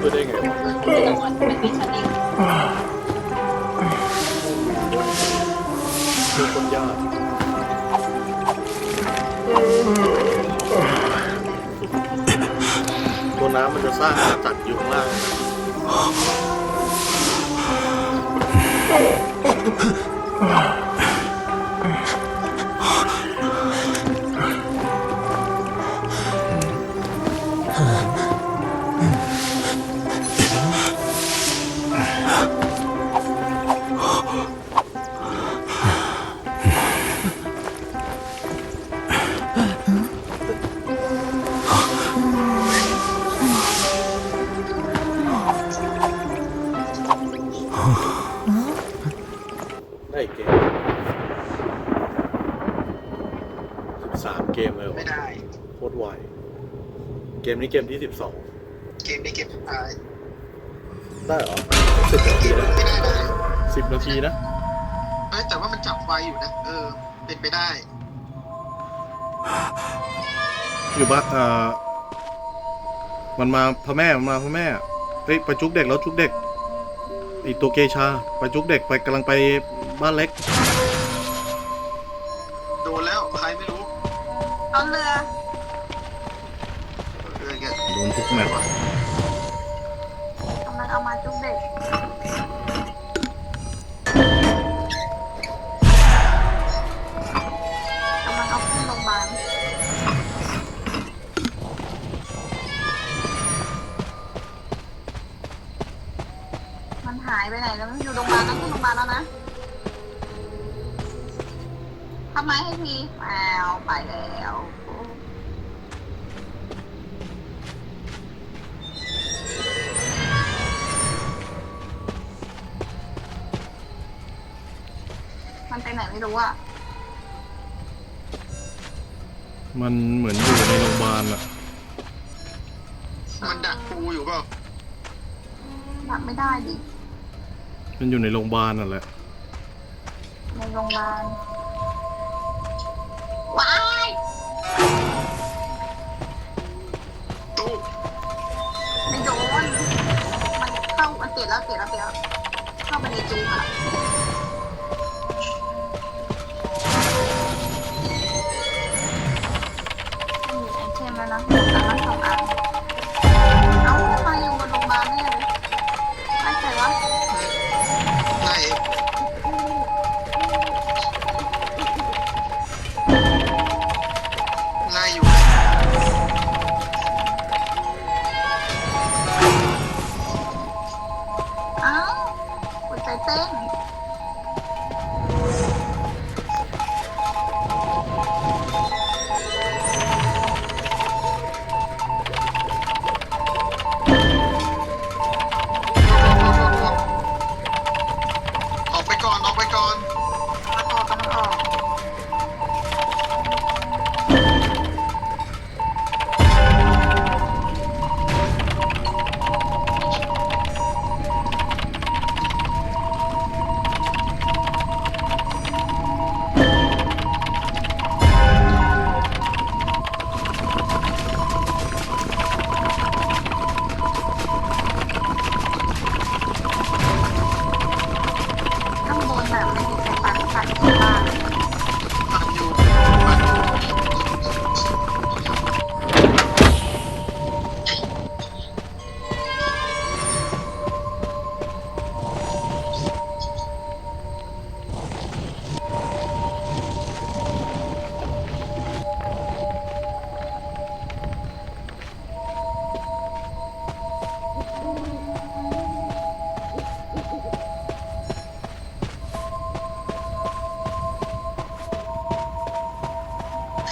ช่วยได้ไงวะคือคนยากตัวน้ำมันจะสร้างอาณาจักรอยู่ข้างล่าง เกมนี้เกมที่สิบสองเกมนี้เกมสุดท้ายได้เหรอสิบนาทีนะไม่ได้ได้สิบนาทีนะเอ้ยแต่ว่ามันจับไฟอยู่นะ เออ เป็นไปได้ อยู่บ้านเอ่อมันมาพ่อแม่มันมาพ่อแม่เฮ้ยไปจุกเด็กแล้วจุกเด็กไอตัวเกชาไปจุกเด็กไปกำลังไปบ้านเล็ก เอามาจุ๊บเด็กกำลังเอาขึ้นโรงพยาบาลมันหายไปไหนแล้วมันอยู่โรงพยาบาลแล้วขึ้นโรงพยาบาลแล้วนะทำไมให้ทีอ้าวไปแล้ว มันไปไหนไม่รู้อะมันเหมือนอยู่ในโรงพยาบาลอะมันดักปูอยู่เปล่าหลับไม่ได้ดิ มันอยู่ในโรงพยาบาลนั่นแหละ ในโรงพยาบาลว้ายตู้ไม่โดน มันเข้ามันเสียแล้วเสียแล้วเสียแล้วเข้าไปในจูบอะ เอ้ามาอยู่บนโรงพยาบาลแน่เลยไอ้ใจวะนายเองนายอยู่ไหนเอ้าหัวใจเต้น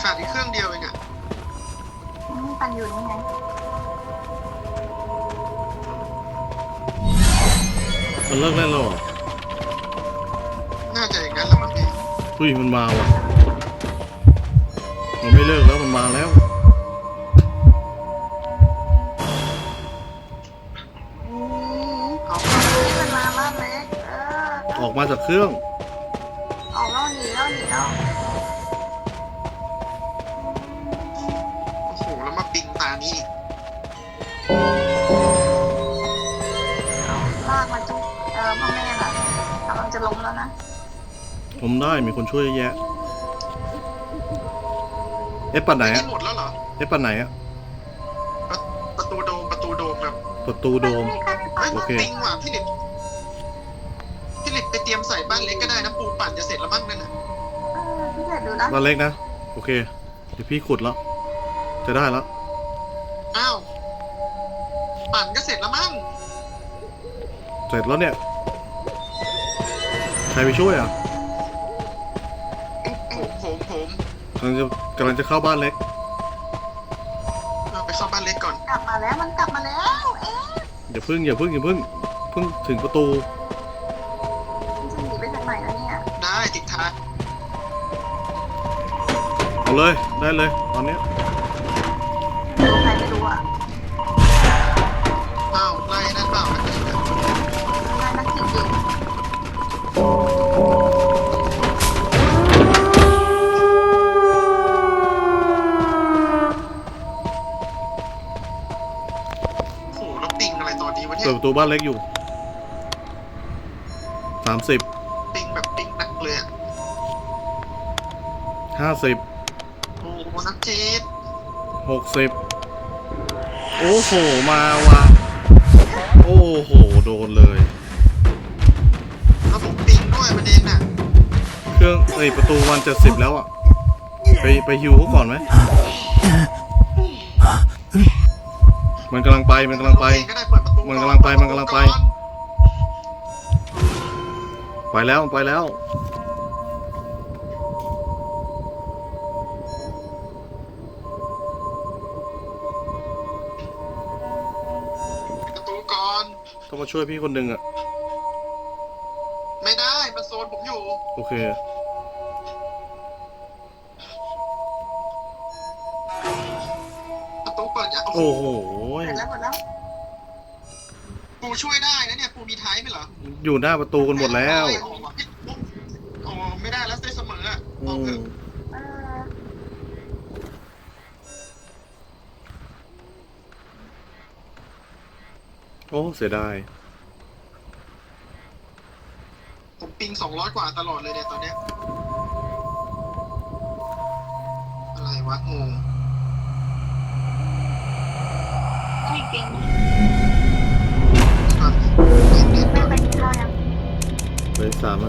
ขาดอีกเครื่องเดียวเองอะนี่ปันอยู่นี่ไงมันเลิกเล่นแล้วเหรอน่าจะอย่างนั้นแหละมั้งพี่เฮ้ยมันมาว่ะ มันไม่เลิกแล้วมันมาแล้ว อืมออกมาที่มันมาบ้านเล็กเออออกมาจากเครื่อง ออกแล้วหนีแล้วหนีแล้ว จะล้มแล้วนะผมได้มีคนช่วยเยอะแยะ เอ๊ะปัดไหนนี่อะหมดแล้วเหรอ เอ๊ะปัดไหนอะประตูโดมประตูโดมแบบประตูโดม เฮ้ยโอเคปิงว่ะพี่หลิบพี่หลิบไปเตรียมใส่บ้านเล็กก็ได้นะปูปั่นจะเสร็จแล้วมั้งนั่นน่ะเออพี่เสร็จดูนะบ้านเล็กนะ โอเค เดี๋ยวพี่ขุดแล้ว จะได้แล้ว อ้าวปั่นก็เสร็จแล้วมั้งเสร็จแล้วเนี่ยใค รไปช่วยอะเอ๊ะผเอ๊ะมผมผมกำลังจะกำลังจะเข้าบ้านเล็กเอาไปเข้าบ้านเล็กก่อน กลับมาแล้วมันกลับมาแล้ว เอ๊ะอย่าพึ่งอย่าพึ่งอย่าพึ่งเพิ่งถึงประตูมันจะหนีไปทางไหนแล้วเนี่ยได้ติดทางเอาเลยได้เลยตอนเนี้ย ตูบ้านเล็กอยู่สามสิบปิงแบบปิงหนักเลยอะห้าสิบโอ้โหนักจีดหกสิบโอ้โห มาว่ะโอ้โห โดนเลย แล้วผมปิงด้วยประเด็นน่ะเครื่องเอ้ยประตูวันจะสิบแล้วอะ ไปไปฮิวเขาก่อนไหม มันกำลังไปมันกำลังไป โอเคก็ได้เปิดประตู มันกำลังไปมันกำลังไป ไปแล้วไปแล้ว ประตูก่อน ต้องมาช่วยพี่คนหนึ่งอะไม่ได้มันโซนผมอยู่ โอเค ประตูเปิดยังโอ้โหเสร็จแล้วหมดแล้ว ปูช่วยได้นะเนี่ยปูมีท้ายไหมเหรออยู่หน้าประตูกันหมดแล้วโอ้ไม่ได้แล้วได้เสมออะอืเอาเถมอะเออโอ้เสียดายผมปิงสองร้อยกว่าตลอดเลยเนี่ยตอนเนี้ยอะไรวะงง ไม่เก่งอะ ไม่ไปกินข้าวยังเลยสาม